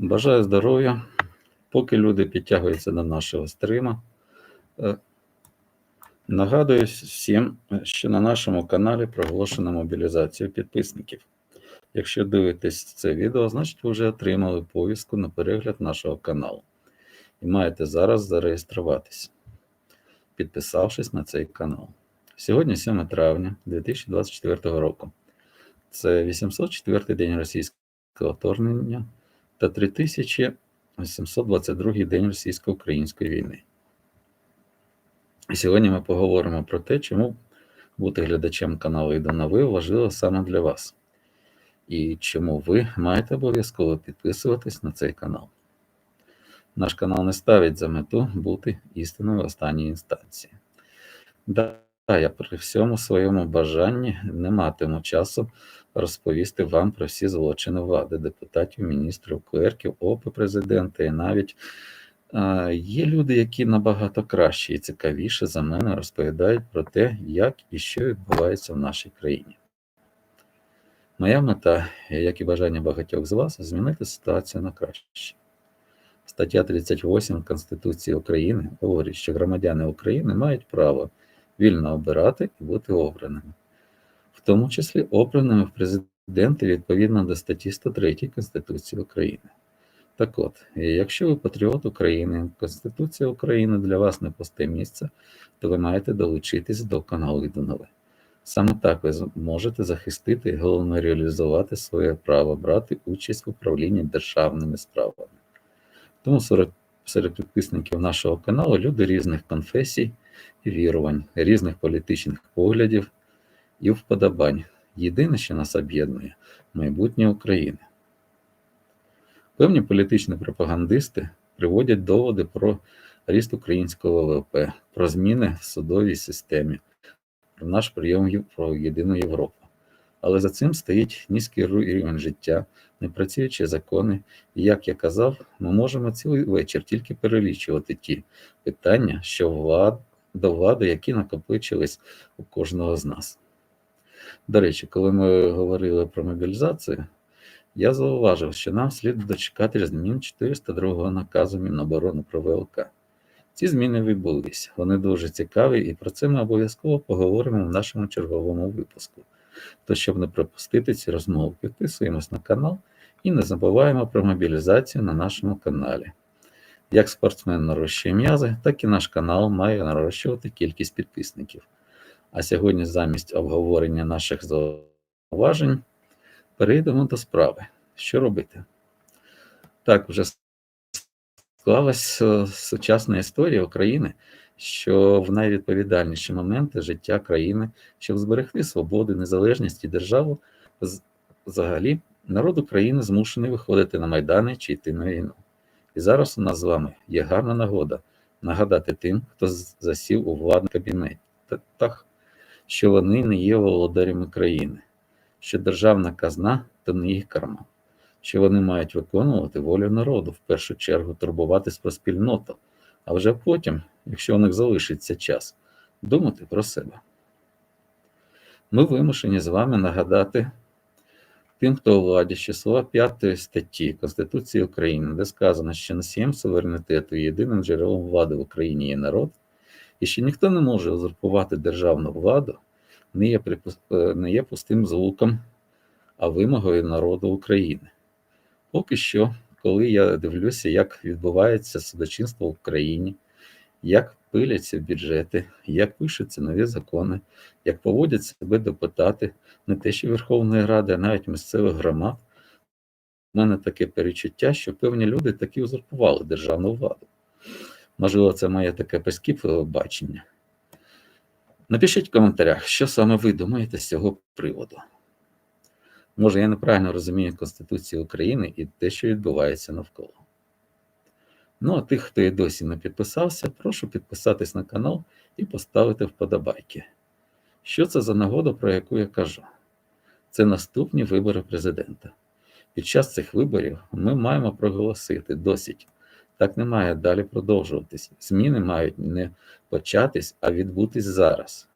Бажаю здоров'я. Поки люди підтягуються до нашого стрима, е, нагадую всім, що на нашому каналі проголошено мобілізацію підписників. Якщо дивитесь це відео, значить ви вже отримали повістку на перегляд нашого каналу і маєте зараз зареєструватись, підписавшись на цей канал. Сьогодні 7 травня 2024 року. Це 804 день російського вторгнення та 3822 день російсько-української війни. І сьогодні ми поговоримо про те, чому бути глядачем каналу «Іду ви» важливо саме для вас, і чому ви маєте обов'язково підписуватись на цей канал. Наш канал не ставить за мету бути істиною останньої інстанції. Да, я при всьому своєму бажанні не матиму часу розповісти вам про всі злочини влади, депутатів, міністрів, клерків, ОПи президента і навіть є люди, які набагато краще і цікавіше за мене розповідають про те, як і що відбувається в нашій країні. Моя мета, як і бажання багатьох з вас, змінити ситуацію на краще. Стаття 38 Конституції України говорить, що громадяни України мають право вільно обирати і бути обраними, в тому числі обраними в президенти відповідно до статті 103 Конституції України. Так от, якщо ви патріот України, Конституція України для вас не пусте місце, то ви маєте долучитись до каналу «Іду Саме так ви можете захистити і головне реалізувати своє право брати участь в управлінні державними справами. Тому серед, підписників нашого каналу люди різних конфесій і вірувань, різних політичних поглядів і вподобань. Єдине, що нас об'єднує майбутнє України. Певні політичні пропагандисти приводять доводи про ріст українського ВВП, про зміни в судовій системі, про наш прийом про єдину Європу. Але за цим стоїть низький рівень життя, непрацюючі закони, і, як я казав, ми можемо цілий вечір тільки перелічувати ті питання, що влад, до влади, які накопичились у кожного з нас. До речі, коли ми говорили про мобілізацію, я зауважив, що нам слід дочекати змін 402 наказу Міноборони про ВЛК. Ці зміни відбулися, вони дуже цікаві, і про це ми обов'язково поговоримо в нашому черговому випуску. То, щоб не пропустити ці розмови, підписуємось на канал і не забуваємо про мобілізацію на нашому каналі. Як спортсмен нарощує м'язи, так і наш канал має нарощувати кількість підписників. А сьогодні, замість обговорення наших зауважень, перейдемо до справи. Що робити? Так, вже склалася сучасна історія України, що в найвідповідальніші моменти життя країни, щоб зберегти свободу, незалежність і державу, взагалі народ України змушений виходити на майдани чи йти на війну. І зараз у нас з вами є гарна нагода нагадати тим, хто засів у владних кабінетах, що вони не є володарями країни, що державна казна то не їх карма, що вони мають виконувати волю народу, в першу чергу турбуватись про спільноту, а вже потім, якщо у них залишиться час, думати про себе. Ми вимушені з вами нагадати тим, хто у владі, що слова 5 статті Конституції України, де сказано, що носієм суверенітету і єдиним джерелом влади в Україні є народ, і що ніхто не може узурпувати державну владу, не є, е, не є пустим звуком, а вимогою народу України. Поки що, коли я дивлюся, як відбувається судочинство в Україні, як пиляться бюджети, як пишуться нові закони, як поводять себе депутати, не те, що Верховної Ради, а навіть місцевих громад. У мене таке перечуття, що певні люди таки узурпували державну владу. Можливо, це моє таке прискіпливе бачення. Напишіть в коментарях, що саме ви думаєте з цього приводу. Може, я неправильно розумію Конституцію України і те, що відбувається навколо. Ну, а тих, хто і досі не підписався, прошу підписатись на канал і поставити вподобайки. Що це за нагода, про яку я кажу? Це наступні вибори президента. Під час цих виборів ми маємо проголосити досить. Так не має далі продовжуватись. Зміни мають не початись, а відбутись зараз.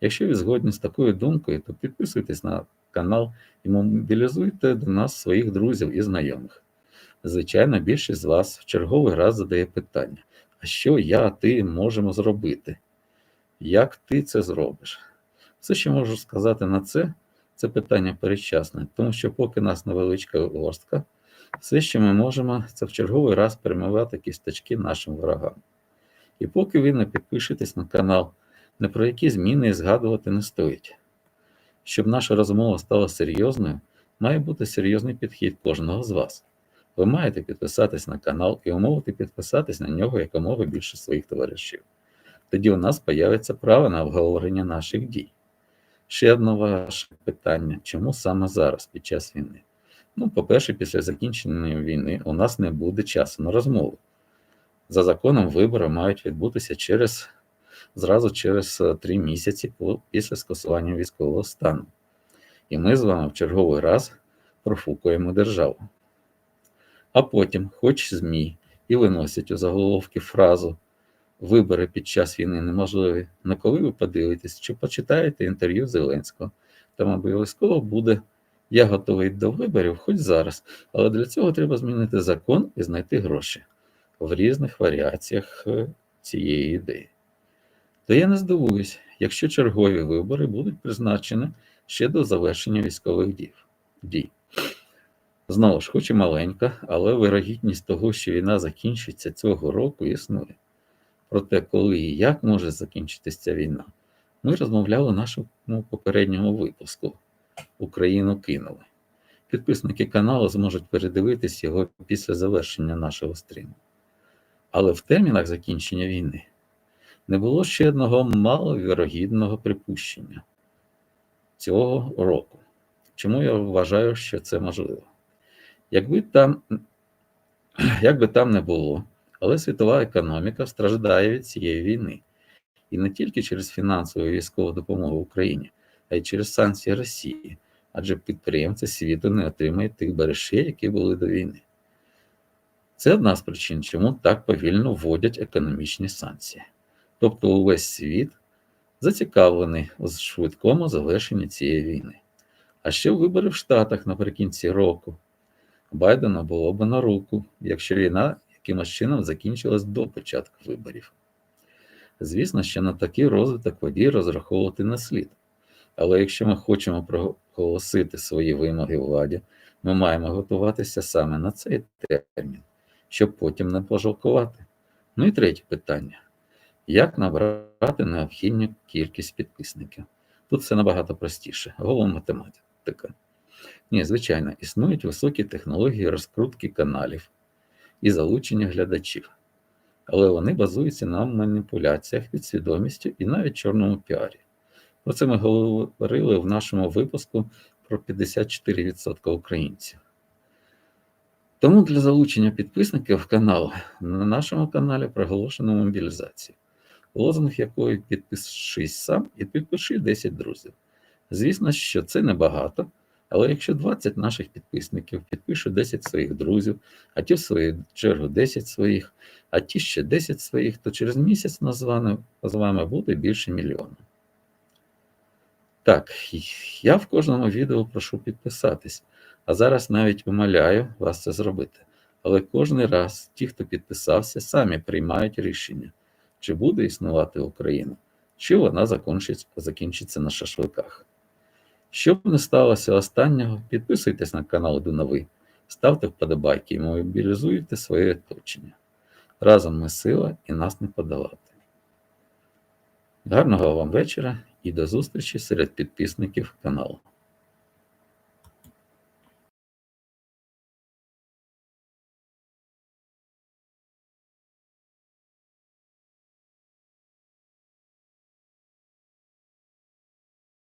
Якщо ви згодні з такою думкою, то підписуйтесь на канал і мобілізуйте до нас своїх друзів і знайомих. Звичайно, більшість з вас в черговий раз задає питання: а що я, ти можемо зробити? Як ти це зробиш? Все, що можу сказати на це, це питання передчасне, тому що поки нас невеличка горстка, все, що ми можемо, це в черговий раз перемивати кісточки нашим ворогам. І поки ви не підпишетесь на канал, не про які зміни згадувати не стоїть. Щоб наша розмова стала серйозною, має бути серйозний підхід кожного з вас. Ви маєте підписатись на канал і умовити підписатись на нього якомога більше своїх товаришів. Тоді у нас появиться право на обговорення наших дій. Ще одне ваше питання: чому саме зараз, під час війни? Ну, по-перше, після закінчення війни у нас не буде часу на розмову. За законом вибори мають відбутися через зразу через е, три місяці після скасування військового стану. І ми з вами в черговий раз профукуємо державу. А потім, хоч ЗМІ, і виносять у заголовки фразу Вибори під час війни неможливі. На коли ви подивитесь, чи почитаєте інтерв'ю Зеленського, там обов'язково буде я готовий до виборів хоч зараз, але для цього треба змінити закон і знайти гроші в різних варіаціях е, цієї ідеї. То я не здивуюсь, якщо чергові вибори будуть призначені ще до завершення військових дій. Знову ж, хоч і маленька, але вирогідність того, що війна закінчиться цього року, існує. Про те, коли і як може закінчитися ця війна, ми розмовляли в нашому попередньому випуску. Україну кинули. Підписники каналу зможуть передивитись його після завершення нашого стріму. Але в термінах закінчення війни не було ще одного маловірогідного припущення цього року. Чому я вважаю, що це можливо? Якби там, як би там не було, але світова економіка страждає від цієї війни. І не тільки через фінансову і військову допомогу Україні, а й через санкції Росії, адже підприємці світу не отримають тих берешей, які були до війни. Це одна з причин, чому так повільно вводять економічні санкції. Тобто увесь світ зацікавлений у швидкому завершенні цієї війни. А ще вибори в Штатах наприкінці року. Байдена було б на руку, якщо війна якимось чином закінчилась до початку виборів. Звісно, що на такий розвиток подій розраховувати не слід. Але якщо ми хочемо проголосити свої вимоги владі, ми маємо готуватися саме на цей термін, щоб потім не пожалкувати. Ну і третє питання: як набрати необхідну кількість підписників? Тут все набагато простіше, голова математика. Ні, звичайно, існують високі технології розкрутки каналів і залучення глядачів, але вони базуються на маніпуляціях, підсвідомістю і навіть чорному піарі. Про це ми говорили в нашому випуску про 54% українців. Тому для залучення підписників каналу на нашому каналі проголошено мобілізацію, лозунг якої підпишись сам і підпиши 10 друзів. Звісно, що це небагато, але якщо 20 наших підписників підпишуть 10 своїх друзів, а ті, в свою чергу, 10 своїх, а ті ще 10 своїх, то через місяць нас з вами буде більше мільйона. Так, я в кожному відео прошу підписатись, а зараз навіть умоляю вас це зробити. Але кожен раз ті, хто підписався, самі приймають рішення, чи буде існувати Україна, чи вона закінчиться на шашликах. Щоб не сталося останнього, підписуйтесь на канал Дунави, ставте вподобайки і мобілізуйте своє оточення. Разом ми сила і нас не подолати. Гарного вам вечора і до зустрічі серед підписників каналу.